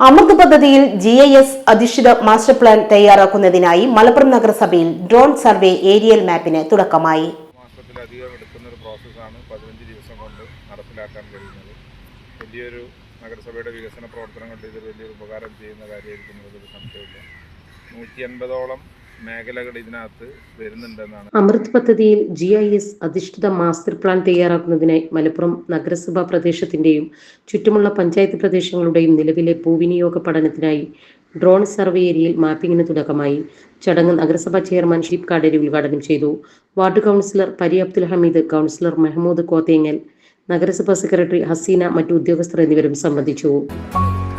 അമൃത് പദ്ധതിയിൽ G I S അധിഷ്ഠിത master plan തയ്യാറാക്കുന്നതിനായി മലപ്പുറം നഗരസഭയിൽ ഡ്രോൺ സർവേ ഏരിയൽ മാപ്പിന് തുടക്കമായി. നഗരസഭയുടെ വികസന പ്രവർത്തനങ്ങളിൽ ഇതിൽ വലിയൊരു ഉപകാരം ചെയ്യുന്ന കാര്യമായിരിക്കുന്നതിൽ സംശയമില്ല നൂറ്റി അൻപതോളം മേഖലകൾ ഇതിനകത്ത് വരുന്നുണ്ടെന്നാണ്. അമൃത് പദ്ധതിയിൽ ജി ഐ എസ് അധിഷ്ഠിത മാസ്റ്റർ പ്ലാൻ തയ്യാറാക്കുന്നതിനായി മലപ്പുറം നഗരസഭാ പ്രദേശത്തിന്റെയും ചുറ്റുമുള്ള പഞ്ചായത്ത് പ്രദേശങ്ങളുടെയും നിലവിലെ ഭൂവിനിയോഗ പഠനത്തിനായി ഡ്രോൺ സർവേ ഏരിയയിൽ മാപ്പിങ്ങിന് തുടക്കമായി. ചടങ്ങ് നഗരസഭാ ചെയർമാൻ ഷീപ് കാടേരി ഉദ്ഘാടനം ചെയ്തു. വാർഡ് കൗൺസിലർ പരി അബ്ദുൽ ഹമീദ് കൗൺസിലർ മെഹമ്മൂദ് കോത്തേങ്ങൽ നഗരസഭാ സെക്രട്ടറി ഹസീന മറ്റു ഉദ്യോഗസ്ഥർ എന്നിവരും സംബന്ധിച്ചു.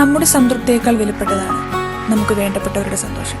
നമ്മുടെ സംതൃപ്തിയേക്കാൾ വിലപ്പെട്ടതാണ് നമുക്ക് വേണ്ടപ്പെട്ടവരുടെ സന്തോഷം.